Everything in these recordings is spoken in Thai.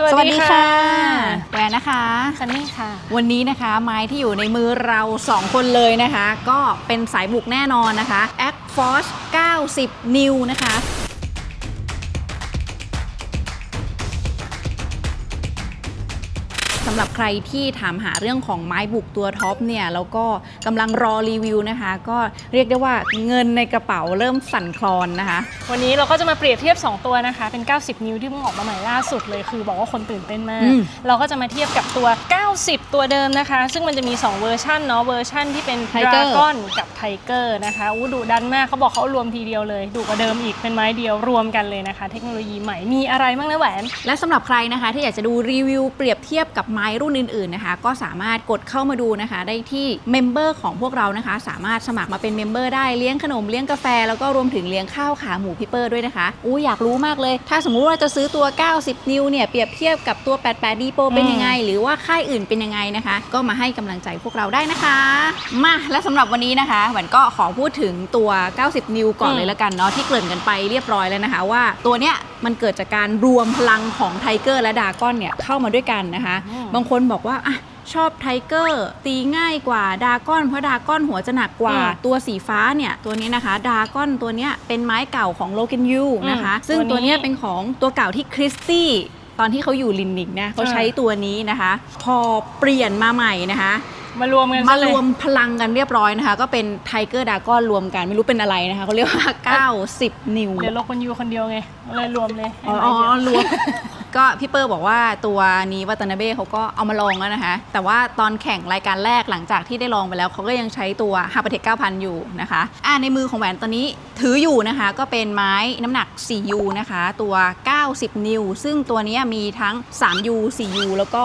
สวัสดีค่ะ แหวนนะคะซันนี่ค่ะ วันนี้นะคะไม้ที่อยู่ในมือเราสองคนเลยนะคะ ก็เป็นสายบุกแน่นอนนะคะ a c Force 90 New นะคะำหรับใครที่ถามหาเรื่องของไม้บุกตัวท็อปเนี่ยแล้วก็กำลังรอรีวิวนะคะ ก็เรียกได้ว่าเงินในกระเป๋าเริ่มสั่นคลอนนะคะ วันนี้เราก็จะมาเปรียบเทียบ 2 ตัวนะคะ เป็น 90 นิ้วที่เพิ่งออกมาใหม่ล่าสุดเลยคือบอกว่าคนตื่นเต้นมาก อืม เราก็จะมาเทียบกับตัว 90 ตัวเดิมนะคะ ซึ่งมันจะมี 2 เวอร์ชันเนาะเวอร์ชันที่เป็น Tiger ดราก้อนกับไทเกอร์นะคะอู้ดุดันมากเขาบอกเขารวมทีเดียวเลยดุกว่าเดิมอีกเป็นไม้เดียวรวมกันเลยนะคะ เทคโนโลยีใหม่มีอะไรบ้างนะแหวน และสำหรับใครนะคะ ที่อยากจะดูรีวิวเปรียบเทียบกับไม้รุ่นอื่นๆนะคะ ก็สามารถกดเข้ามาดูนะคะ ได้ที่เมมเบอร์ของพวกเรานะคะ สามารถสมัครมาเป็นเมมเบอร์ได้เลี้ยงขนมเลี้ยงกาแฟ แล้วก็รวมถึงเลี้ยงข้าวขาหมูพิเปอร์ด้วยนะคะอู้อยากรู้มากเลย ถ้าสมมุติว่าจะซื้อตัว 90 นิ้วเนี่ยเปรียบเทียบกับตัว 88 d Pro เป็นยังไง หรือว่าค่ายอื่นเป็นยังไงนะคะ ก็มาให้กำลังใจพวกเราได้นะคะมาและสำหรับวันนี้นะคะแหวนก็ขอพูดถึงตัว 90 นิ้วก่อนอืมเลยละกันเนาะที่เกริ่นกันไปเรียบร้อยแล้วนะคะ ว่าตัวเนี้ย มันเกิดจากการรวมพลังของไทเกอร์และดากอนเนี่ยเข้ามาด้วยกันนะคะ บางคนบอกว่าอะชอบไทเกอร์ตีง่ายกว่าดากอนเพราะดากอนหัวจะหนักกว่าอืมตัวสีฟ้าเนี่ยตัวนี้นะคะ ดากอนตัวเนี้ยเป็นไม้เก่าของโลเกนยูนะคะอืมซึ่งตัตัววนี้เนี้ยเป็นของตัวเก่าที่คริสตี้ตอนที่เขาอยู่ลินนิกนะเขาใช้ตัวนี้นะคะ พอเปลี่ยนมาใหม่นะคะ มารวมกันมาซะเลรยวมพลังกันเรียบร้อยนะคะ ก็เป็นไทเกอร์ดากอนรวมกันไม่รู้เป็นอะไรนะคะเขาเรียกว่า 90 นิ้วเดี๋ยวโลกคนยูคนเดียวไงเลยรวมเลยอ๋ออ๋อรวมก็พี่เปอร์บอกว่าตัวนี้วัตนาเบ้เขาก็เอามาลองแล้วนะคะ แต่ว่าตอนแข่งรายการแรกหลังจากที่ได้ลองไปแล้วเขาก็ยังใช้ตัวฮาร์ปเทค9,000 อยู่นะคะอ่าในมือของแหวนตอนนี้ถืออยู่นะคะ ก็เป็นไม้น้ำหนัก 4U นะคะ ตัว 90 นิ้ว ซึ่งตัวนี้มีทั้ง 3U 4U แล้วก็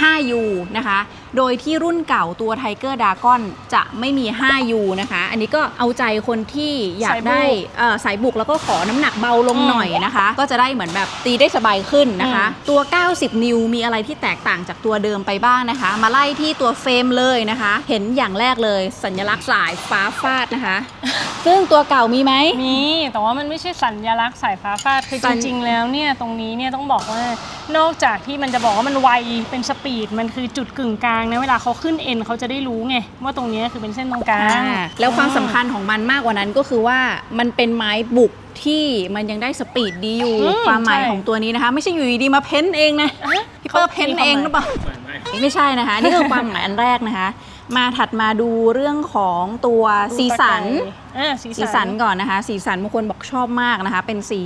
5U นะคะ โดยที่รุ่นเก่าตัว Tiger Dragon จะไม่มี 5U นะคะ อันนี้ก็เอาใจคนที่อยากได้เอ่อสายบุกแล้วก็ขอน้ำหนักเบาลงหน่อยนะคะ ก็จะได้เหมือนแบบตีได้สบายขึ้นนะคะ ตัว 90 นิ้วมีอะไรที่แตกต่างจากตัวเดิมไปบ้างนะคะ มาไล่ที่ตัวเฟรมเลยนะคะ เห็นอย่างแรกเลยสัญลักษณ์สายฟ้าฟาดนะคะ ซึ่งตัวเก่ามีไหมมี แต่ว่ามันไม่ใช่สัญลักษณ์สายฟ้าฟาดคือสัจญริง ๆ แล้วเนี่ยตรงนี้เนี่ยต้องบอกว่านอกจากที่มันจะบอกว่ามันไวเป็นสปีดมันคือจุดกึ่งกลางนะเวลาเขาขึ้นเอ็นเขาจะได้รู้ไงว่าตรงนี้คือเป็นเส้นตรงกลาง อ่าแล้วความสำคัญของมันมากกว่านั้นก็คือว่ามันเป็นไม้บุกที่มันยังได้สปีดดีอยู่ อืมความหมายใช่ของตัวนี้นะคะ ไม่ใช่อยู่ดีๆมาเพ้นเองนะอะพี่เปอร์เพ้นเองหรือเปล่า ไม่ใช่นะคะ นี่คือความหมายอันแรกนะคะ มาถัดมาดูเรื่องของตัวสีสัน อ่าสีสีสันก่อนนะคะ สีสันบางคนบอกชอบมากนะคะ เป็นสี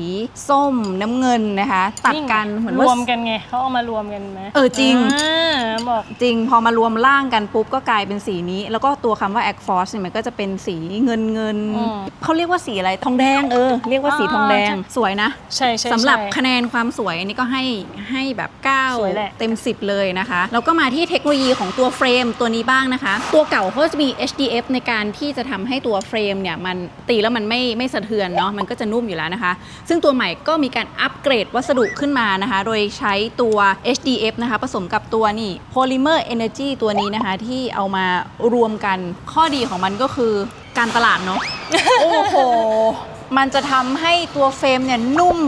ส้มน้ำเงินนะคะ ตัดกันเหมือนรว่ารวมกันไงเขาเอามารวมกันไหมเออจริงอ่าบอกจริงพอมารวมร่างกันปุ๊บก็กลายเป็นสีนี้ แล้วก็ตัวคำว่า a c f o r c e เนี่ยมันก็จะเป็นสีเงินเงินๆอืมเขาเรียกว่าสีอะไรทองแดงเออเรียกว่าสีทองแดงอ่าสวยนะใช่ใช่สำหรับใช่คะแนนความสวยอันนี้ก็ให้ให้แบบสวยแหละ9เต็ม 10 เลยนะคะแล้วก็มาที่เทคโนโลยีของตัวเฟรมตัวนี้บ้างนะคะ ตัวเก่าเขาจะมี HDF ในการที่จะทำให้ตัวเฟรมเนี่ยมันตีแล้วมันไม่ไม่สะเทือนเนาะมันก็จะนุ่มอยู่แล้วนะคะ ซึ่งตัวใหม่ก็มีการอัปเกรดวัสดุขึ้นมานะคะ โดยใช้ตัว HDF นะคะ ผสมกับตัวนี่ Polymer Energy ตัวนี้นะคะ ที่เอามารวมกันข้อดีของมันก็คือการตลาดเนาะโอ้โหมันจะทำให้ตัวเฟรมเนี่ยนุ่ม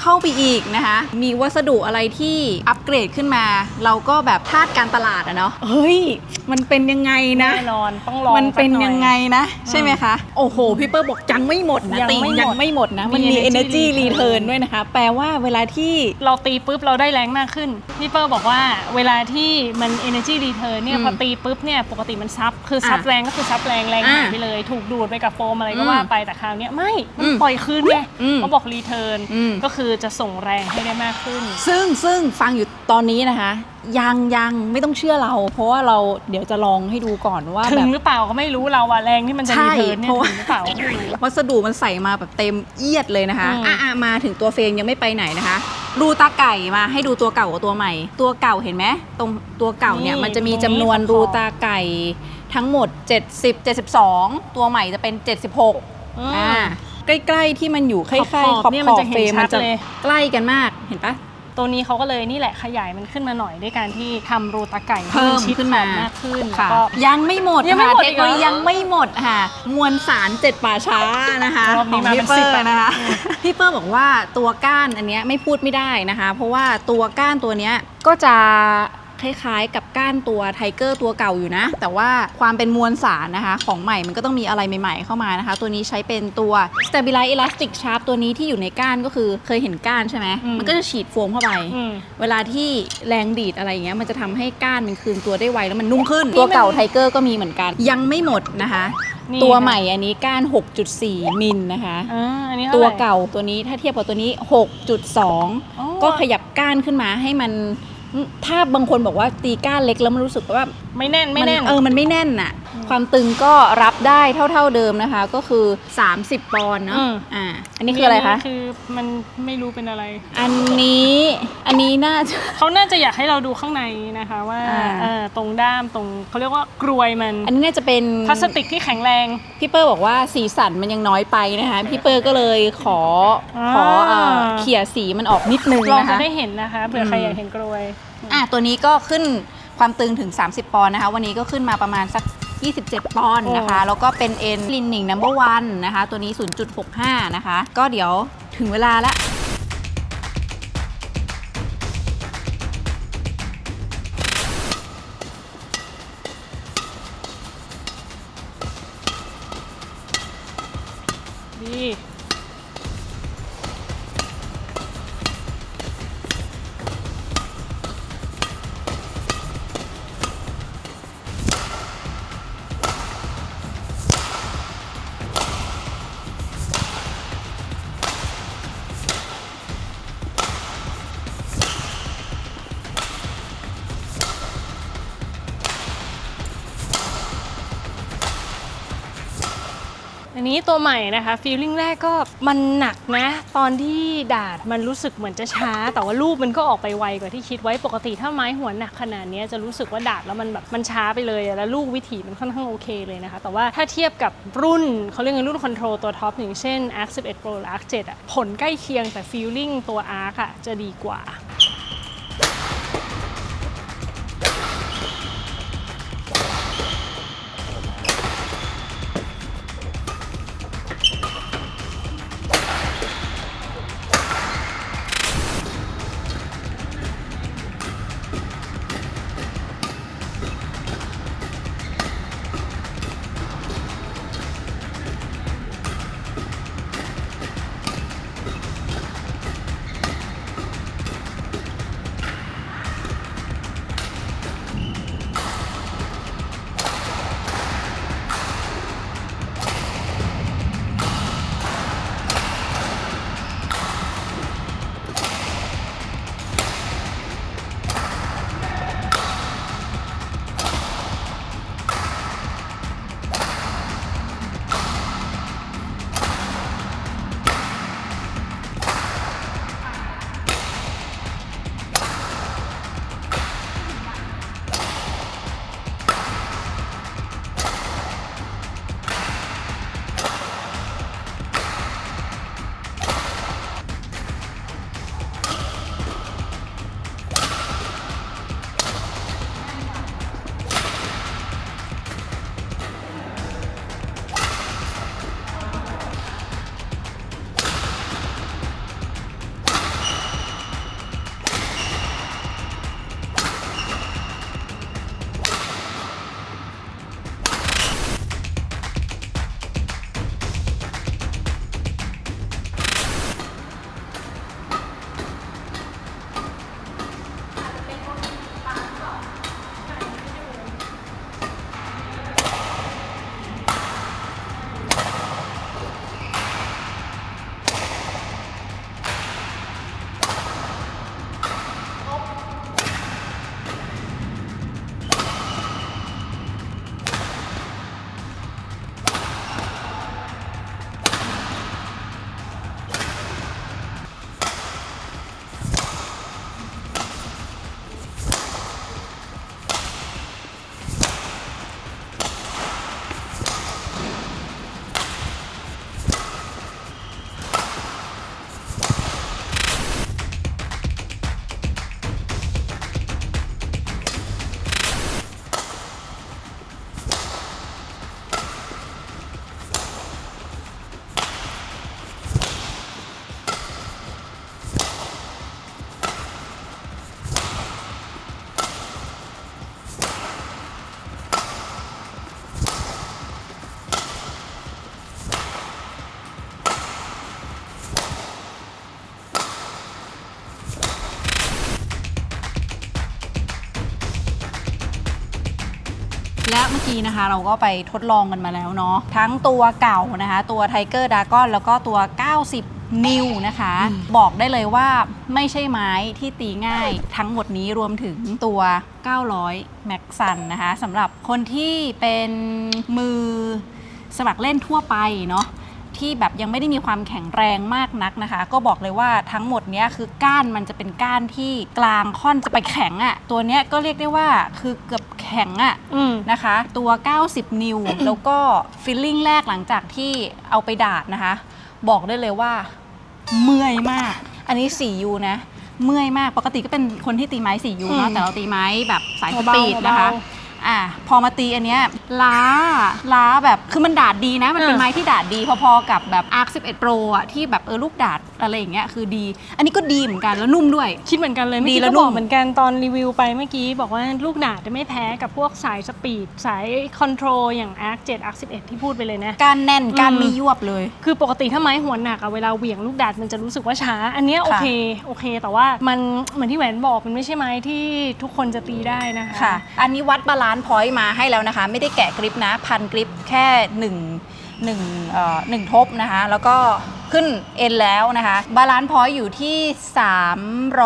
เข้าไปอีกนะคะ มีวัสดุอะไรที่อัปเกรดขึ้นมา เราก็แบบทาดการตลาดอะเนาะเฮ้ย มันเป็นยังไงนะ แน่นอนต้องลองมันเป็นสักหอยังไงนะ ใช่ไหมคะ โอ้โห พี่เปิ้ลบอกยังไม่หมดนะยังติไม่หมดยังไม่หมดนะ มันมี มี energy energy return return ด้วยนะคะ แปลว่าเวลาที่ เราตีปุ๊บเราได้แรงมากขึ้น พี่เปอร์บอกว่าเวลาที่มัน energy return เนี่ยอืมพอตีปุ๊บเนี่ยปกติมันซับ คือซับอะแรงก็คือซับแรงแรงอะหายไปเลย ถูกดูดไปกับโฟมอะไรก็อืมว่าไปแต่คราวเนี้ยไม่ มันอืมปล่อยคืนไงอืมเขาบอก return อืมก็คือจะส่งแรงให้ได้มากขึ้น ซึ่งซึ่งฟังอยู่ตอนนี้นะคะ ยังยังไม่ต้องเชื่อเรา เพราะว่าเราเดี๋ยวจะลองให้ดูก่อนว่าถึแบงบ หรือเปล่าก็ไม่รู้เราอะแรงที่มันจะใช่ return เนี่ยเพราะว่า ถึงหรือเปล่าก็ไม่รู้ วัสดุมันใส่มาแบบเต็มเอียดเลยนะคะอืม อะอะมาถึงตัวเฟรมยังไม่ไปไหนนะคะ รูตาไก่มาให้ดูตัวเก่ากับตัวใหม่ ตัวเก่าเห็นไหมตรงตัวเก่าเนี่ยมันจะมีจำนวนรูตาไก่ทั้งหมด 70 72 ตัวใหม่จะเป็น 76 อืม อ่า ใกล้ ๆ ที่มันอยู่ใกล้ๆขอบๆขอบเนี่ยขมันอบจะเห็นเฟรมชัดมันจะเลย ใกล้กันมากเห็นปะ ตัวนี้เขาก็เลยนี่แหละขยายมันขึ้นมาหน่อยด้วยการที่ทำโรตาไก่ให้เพิ่มชิดขึ้นมา ขอบมากขึ้นแล้วค่ะก็ ยังไม่หมดยังไม่ค่ะหมดเทอีคกโนเหรอโลยียังไม่หมดค่ะ มวลสารเจ็ดป่าช้านะคะรอบนี้ของมาพี่เป็นเปอสิบร์อะ นะคะ พี่เปอร์บอกว่าตัวก้านอันเนี้ยไม่พูดไม่ได้นะคะ เพราะว่าตัวก้านตัวเนี้ยก็จะ คล้ายๆ กับก้านตัวไทเกอร์ตัวเก่าอยู่นะ แต่ว่าความเป็นมวลสารนะคะ ของใหม่มันก็ต้องมีอะไรใหม่ ๆ เข้ามานะคะ ตัวนี้ใช้เป็นตัว Stabilize Elastic Sharp ตัวนี้ที่อยู่ในก้านก็คือเคยเห็นก้านใช่ไหมอืม มันก็จะฉีดโฟมเข้าไป อืม เวลาที่แรงดีดอะไรอย่างเงี้ยมันจะทำให้ก้านมันคืนตัวได้ไวแล้วมันนุ่มขึ้นนี่ตัวเก่ามันไทเกอร์ก็มีเหมือนกัน ยังไม่หมดนะคะ นี่ตัวค่ะ ใหม่อันนี้ก้าน 6.4 มิลนะคะ อ่าอันนี้ท่ตัวไหร่เก่าตัวนี้ถ้าเทียบกับตัวนี้อ๋อ6.2 ก็ขยับก้านขึ้นมาให้มัน ถ้าบางคนบอกว่าตีก้านเล็กแล้วมันรู้สึกว่าไม่แน่นไม่แน่น เออมันไม่แน่นน่ะ ความตึงก็รับได้เท่าๆเดิมนะคะ ก็คือ 30 ปอนด์เนาะอืม อ่าอันนี้คืออะไรคะ คือมันไม่รู้เป็นอะไร อันนี้อันนี้น่าจะ เขาน่าจะอยากให้เราดูข้างในนะคะว่าอ่า เอ่อตรงด้ามตรงเขาเรียกว่ากรวยมันอันนี้น่าจะเป็น พลาสติกที่แข็งแรง พี่เปอร์บอกว่าสีสันมันยังน้อยไปนะคะพี่เปอร์ก็เลยขอขอเอ่อเขี่ยสีมันออกนิดนึงลองนะจะคะ ได้เห็นนะคะเผื่อใครอืม อยากเห็นกรวย อะตัวนี้ก็ขึ้นความตึงถึง 30 ปอนด์นะคะ วันนี้ก็ขึ้นมาประมาณสัก 27 ปอนด์นะคะ แล้วก็เป็นเอ็นลินนิงนัมเบอร์วันนะคะ ตัวนี้ 0.65 นะคะ ก็เดี๋ยวถึงเวลาละ นี้ตัวใหม่นะคะฟีลลิ่งแรกก็มันหนักนะ ตอนที่ดาดมันรู้สึกเหมือนจะช้า แต่ว่ารูปมันก็ออกไปไวกว่าที่คิดไว้ปกติถ้าไม้หัวหนักขนาดนี้จะรู้สึกว่าดาดแล้วมันแบบมันช้าไปเลย แล้วลูกวิถีมันค่อนข้างโอเคเลยนะคะ แต่ว่าถ้าเทียบกับรุ่นเขาเรียกกันรุ่นคอนโทรลตัวท็อปอย่างเช่น Arc 11 Pro หรือ Arc 7อะผลใกล้เคียงแต่ฟีลลิ่งตัว Arc อะจะดีกว่า แล้วเมื่อกี้นะคะเราก็ไปทดลองกันมาแล้วเนาะทั้งตัวเก่านะคะ ตัวไทเกอร์ดากอนแล้วก็ตัว 90 นิวนะคะ บอกได้เลยว่าไม่ใช่ไม้ที่ตีง่าย ทั้งหมดนี้รวมถึงตัว 900แม็กซันนะคะสำหรับคนที่เป็นมือสมัครเล่นทั่วไปเนาะ ที่แบบยังไม่ได้มีความแข็งแรงมากนักนะคะ ก็บอกเลยว่าทั้งหมดเนี้ยคือก้านมันจะเป็นก้านที่กลางค่อนจะไปแข็งอะ่ะตัวเนี้ยก็เรียกได้ว่าคือเกือบแข็งอะ่ะอืม นะคะ ตัว 90 นิวแล้วก็ฟิลลิ่งแรกหลังจากที่เอาไปดาดนะคะ บอกได้เลยว่า เมื่อยมาก อันนี้ 4U นะ เมื่อยมาก ปกติก็เป็นคนที่ตีไม้ 4U เนาะ อืมแต่เราตีไม้แบบสายสเบาๆปีดนะคะ เบา อะพอมาตีอันเนี้ยล้าล้าแบบคือมันดาดดีนะ มันเป็นเออไม้ที่ดาดดีพอๆกับแบบ Arc 11 Pro อะที่แบบเออลูกดาดอะไรอย่างเงี้ยคือดี อันนี้ก็ดีเหมือนกันแล้วนุ่มด้วย คิดเหมือนกันเลยเมื่อดีกี้แล้วก็บอนุ่กมเหมือนกันตอนรีวิวไปเมื่อกี้บอกว่าลูกดาดจะไม่แพ้กับพวกสายสปีด สายคอนโทรลอย่าง Arc 7 Arc 11 ที่พูดไปเลยนะการแน่นการอืมไม่ยวบเลย คือปกติถ้าไม้หัวหนักอะเวลาเหวี่ยงลูกดาดมันจะรู้สึกว่าช้า อันเนี้ยโอเคโอเค แต่ว่ามันเหมือนที่แหวนบอกมันไม่ใช่ไม้ที่ทุกคนจะตีได้นะคะ ค่ะ อันนี้วัดบาลานซ์พอยต์มาให้แล้วนะคะ ไม่ได้แกะกริปนะพันกริปแค่หนึ่งหนึ่งเอ่อหนึ่งทบนะคะ แล้วก็ ขึ้นเอ็นแล้วนะคะบาลานซ์พอยต์อยู่ที่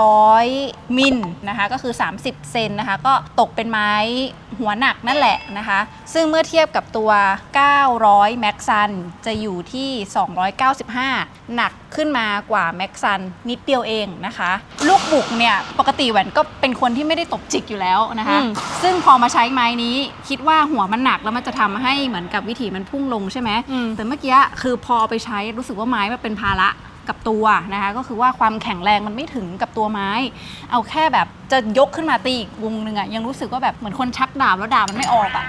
300 มิลนะคะก็คือ 30 เซนนะคะ ก็ตกเป็นไม้หัวหนักนั่นแหละนะคะ ซึ่งเมื่อเทียบกับตัว 900 แม็กซัน จะอยู่ที่ 295 หนักขึ้นมากว่าแม็กซันนิดเดียวเองนะคะ ลูกบุกเนี่ย ปกติแหวนก็เป็นคนที่ไม่ได้ตบจิกอยู่แล้วนะคะอืมซึ่งพอมาใช้ไม้นี้คิดว่าหัวมันหนักแล้วมันจะทำให้เหมือนกับวิถีมันพุ่งลงใช่ไหมอืมแต่เมื่อกี้คือพอเอาไปใช้รู้สึกว่าไม้มันเป็นภาระกับตัวนะคะก็คือว่าความแข็งแรงมันไม่ถึงกับตัวไม้ เอาแค่แบบ จะยกขึ้นมาตีอีกวงหนึ่งอะยังรู้สึกว่าแบบเหมือนคนชักดาบแล้วดาบมันไม่ออกอะ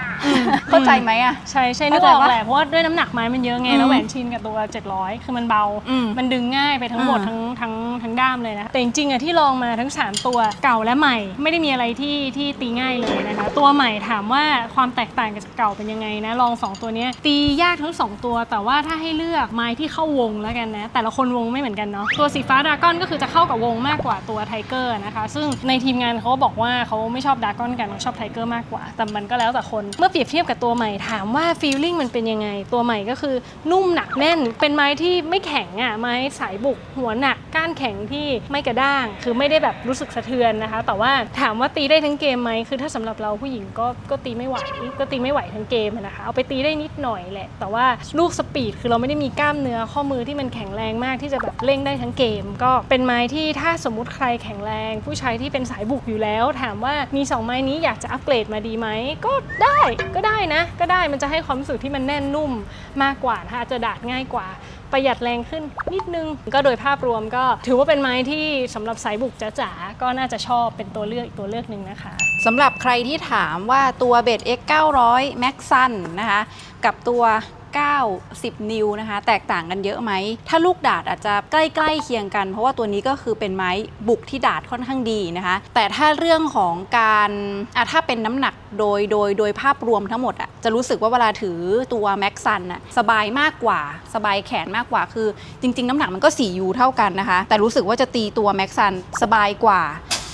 เข้าใจไหมอะ ใช่ใช่นึกเข้าอใจอกปะแหละเพราะว่าด้วยน้ำหนักไม้มันเยอะไงอืมแล้วแหวนชินกับตัว 700 คือมันเบาอืมมันดึงง่ายไปทั้งหมดอืมทั้งทั้งทั้งด้ามเลยนะ แต่จริงๆอะที่ลองมาทั้ง 3 ตัวเก่าและใหม่ ไม่ได้มีอะไรที่ที่ตีง่ายเลยนะคะ ตัวใหม่ถามว่าความแตกต่างกับเก่าเป็นยังไงนะลอง 2 ตัวเนี้ยตียากทั้ง 2 ตัว แต่ว่าถ้าให้เลือกไม้ที่เข้าวงแล้วกันนะแต่ละคนวงไม่เหมือนกันเนาะตัวสีฟ้าดราก้อนก็คือจะเข้ากับวงมากกว่าตัวไทเกอร์นะคะซึ่งในทีมงานเขาบอกว่าเขาไม่ชอบดราก้อนกันเขาชอบไทเกอร์มากกว่า แต่มันก็แล้วแต่คน เมื่อเปรียบเทียบกับตัวใหม่ถามว่าฟีลลิ่งมันเป็นยังไง ตัวใหม่ก็คือนุ่มหนักแน่น เป็นไม้ที่ไม่แข็งอะไม้สายบุก หัวหนักก้านแข็งที่ไม่กระด้าง คือไม่ได้แบบรู้สึกสะเทือนนะคะ แต่ว่าถามว่าตีได้ทั้งเกมไหมคือถ้าสำหรับเราผู้หญิงก็ก็ตีไม่ไหวก็ตีไม่ไหวทั้งเกมนะคะเอาไปตีได้นิดหน่อยแหละ แต่ว่าลูกสปีดคือเราไม่ได้มีกล้ามเนื้อข้อมือที่มันแข็งแรงมากที่จะแบบเร่งได้ทั้งเกม ก็เป็นไม้ที่ถ้าสมมุติใครแข็งแรง ผู้ชายที่เป็นสายบุกอยู่แล้ว ถามว่ามีสองไม้นี้อยากจะอัปเกรดมาดีไหม ก็ได้ก็ได้นะ ก็ได้มันจะให้ความรู้สึกที่มันแน่นนุ่มมากกว่านะคะจะดาดง่ายกว่าประหยัดแรงขึ้นนิดนึง ก็โดยภาพรวมก็ถือว่าเป็นไม้ที่สำหรับสายบุกจ๋าๆก็น่าจะชอบเป็นตัวเลือกอีกตัวเลือกหนึ่งนะคะสำหรับใครที่ถามว่าตัวเบด X 900 Max Sun นะคะกับตัว 90นิ้วนะคะ แตกต่างกันเยอะไหม ถ้าลูกดาดอาจจะใกล้ๆเคียงกัน เพราะว่าตัวนี้ก็คือเป็นไม้บุกที่ดาดค่อนข้างดีนะคะ แต่ถ้าเรื่องของการอะถ้าเป็นน้ำหนักโดยโดยโดยภาพรวมทั้งหมดอะจะรู้สึกว่าเวลาถือตัว Max Sun อะสบายมากกว่า สบายแขนมากกว่าคือ จริง ๆ น้ำหนักมันก็ 4U เท่ากันนะคะ แต่รู้สึกว่าจะตีตัว Max Sun สบายกว่า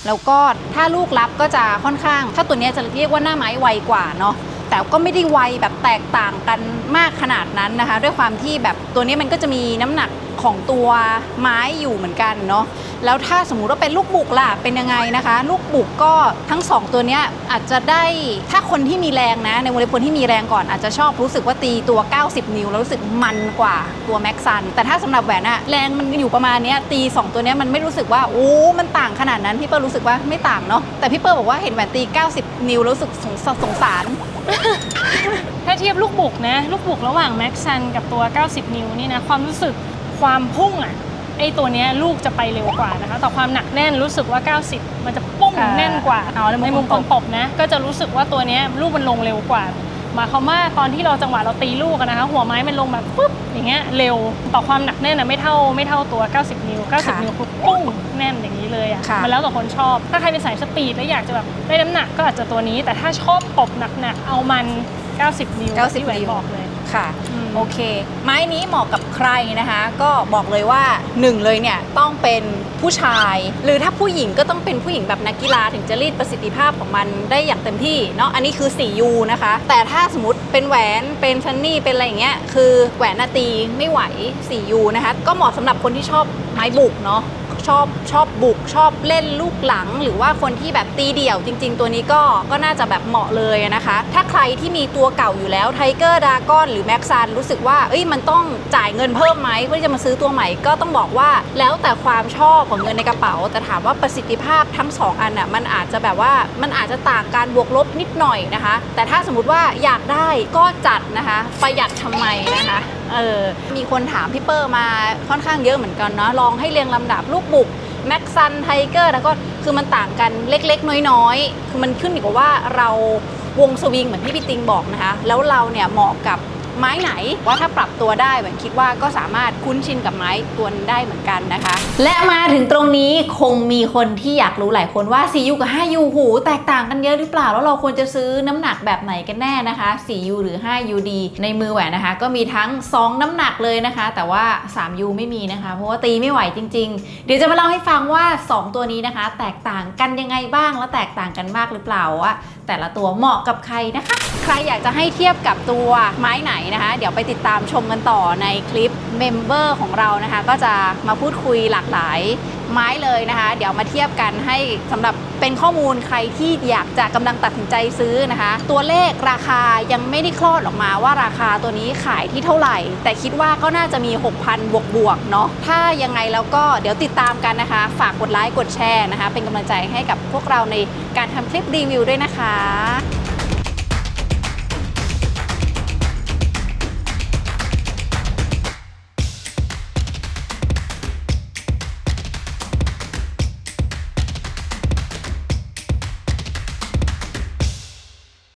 แล้วก็ถ้าลูกรับก็จะค่อนข้าง ถ้าตัวนี้จะเรียกว่าหน้าไม้ไวกว่าเนาะ แต่ก็ไม่ได้ไวแบบแตกต่างกันมากขนาดนั้นนะคะ ด้วยความที่แบบตัวนี้มันก็จะมีน้ำหนักของตัวไม้อยู่เหมือนกันเนาะแล้วถ้าสมมุติว่าเป็นลูกบุกล่ะเป็นยังไงนะคะ ลูกบุกก็ทั้งสองตัวเนี้ยอาจจะได้ถ้าคนที่มีแรงนะ ในวงเล็บคนที่มีแรงก่อนอาจจะชอบรู้สึกว่าตีตัว 90 นิ้วแล้วรู้สึกมันกว่าตัวแม็กซันแต่ถ้าสำหรับแหวนอะแรงมันอยู่ประมาณเนี้ยตี 2 ตัวเนี้ยมันไม่รู้สึกว่าโอ้มันต่างขนาดนั้นพี่เปิ้ลรู้สึกว่าไม่ต่างเนาะแต่พี่เปิ้ลบอกว่าเห็นแหวนตี 90 นิ้วแล้วรู้สึกสงสสงสาร ถ้าเทียบลูกบุกนะ ลูกบุกระหว่างแม็กซันกับตัว 90 นิ้วนี่นะ ความรู้สึกความพุ่งอะไอตัวเนี้ยลูกจะไปเร็วกว่านะคะแต่ความหนักแน่นรู้สึกว่า 90 มันจะปุ้งอ่าแน่นกว่าเอาในมุมในมุมคคนนตตบบนะ ก็จะรู้สึกว่าตัวเนี้ยลูกมันลงเร็วกว่าหมายความว่าตอนที่เราจังหวะเราตีลูกอะนะคะ หัวไม้มันลงแบบปุ๊บอย่างเงี้ยเร็วต่อความหนักแน่นอะไม่เท่าไม่เท่าตัว 90 นิ้ว 90 นิ้วคือปุ้งแน่นอย่างนี้เลยอะค่ะมันแล้วแต่คนชอบ ถ้าใครเป็นสายสปีดแล้วอยากจะแบบได้น้ำหนักก็อาจจะตัวนี้ แต่ถ้าชอบตบหนักๆเอามัน 90 นิ้ว90ที่แหวนนิ้วบอกเลย ค่ะ อืม โอเค ไม้นี้เหมาะกับใครนะคะ ก็บอกเลยว่าหนึ่งเลยเนี่ยต้องเป็นผู้ชาย หรือถ้าผู้หญิงก็ต้องเป็นผู้หญิงแบบนักกีฬาถึงจะรีดประสิทธิภาพของมันได้อย่างเต็มที่เนาะอันนี้คือ 4U นะคะ แต่ถ้าสมมติเป็นแหวนเป็นชันนี่เป็นอะไรอย่างเงี้ยคือแหวนนาตีไม่ไหว 4U นะคะ ก็เหมาะสำหรับคนที่ชอบไม้บุกเนาะ ชอบชอบบุกชอบเล่นลูกหลัง หรือว่าคนที่แบบตีเดี่ยวจริง ๆ ตัวนี้ก็ก็น่าจะแบบเหมาะเลยนะคะ ถ้าใครที่มีตัวเก่าอยู่แล้วไทเกอร์ดากอนหรือแม็กซานรู้สึกว่าเอ้ยมันต้องจ่ายเงินเพิ่มไหมเพื่อจะมาซื้อตัวใหม่ก็ต้องบอกว่าแล้วแต่ความชอบของเงินในกระเป๋า แต่ถามว่าประสิทธิภาพทั้งสองอันอะมันอาจจะแบบว่ามันอาจจะต่างการบวกลบนิดหน่อยนะคะ แต่ถ้าสมมติว่าอยากได้ก็จัดนะคะ ประหยัดทำไมนะคะ เออมีคนถามพี่เปอร์มาค่อนข้างเยอะเหมือนกันเนาะลองให้เรียงลำดับลูกบุกแม็กซันไทเกอร์แล้วก็คือมันต่างกันเล็กๆ น้อยๆ คือมันขึ้นอยู่กับว่าเราวงสวิงเหมือนที่พี่ติงบอกนะคะ แล้วเราเนี่ยเหมาะกับ ไม้ไหน ว่าถ้าปรับตัวได้แบบคิดว่าก็สามารถคุ้นชินกับไม้ตัวนได้เหมือนกันนะคะ และมาถึงตรงนี้คงมีคนที่อยากรู้หลายคนว่า 4U กับ 5U หู แตกต่างกันเยอะหรือเปล่า แล้วเราควรจะซื้อน้ำหนักแบบไหนกันแน่นะคะ 4U หรือ 5U ดีในมือแหวนนะคะ ก็มีทั้ง 2 น้ำหนักเลยนะคะ แต่ว่า 3U ไม่มีนะคะ เพราะว่าตีไม่ไหวจริง ๆ เดี๋ยวจะมาเล่าให้ฟังว่า 2 ตัวนี้นะคะ แตกต่างกันยังไงบ้าง และแตกต่างกันมากหรือเปล่าว่าแต่ละตัวเหมาะกับใครนะคะ ใครอยากจะให้เทียบกับตัวไม้ไหนนะคะ เดี๋ยวไปติดตามชมกันต่อในคลิปเมมเบอร์ของเรานะคะ ก็จะมาพูดคุยหลากหลายไม้เลยนะคะ เดี๋ยวมาเทียบกันให้สำหรับเป็นข้อมูลใครที่อยากจะกำลังตัดสินใจซื้อนะคะ ตัวเลขราคายังไม่ได้คลอดออกมาว่าราคาตัวนี้ขายที่เท่าไหร่ แต่คิดว่าก็น่าจะมี 6,000 บวกบวกๆเนาะถ้ายังไงแล้วก็เดี๋ยวติดตามกันนะคะ ฝากกดไลค์กดแชร์นะคะ เป็นกำลังใจให้กับพวกเราในการทำคลิปรีวิวด้วยนะคะ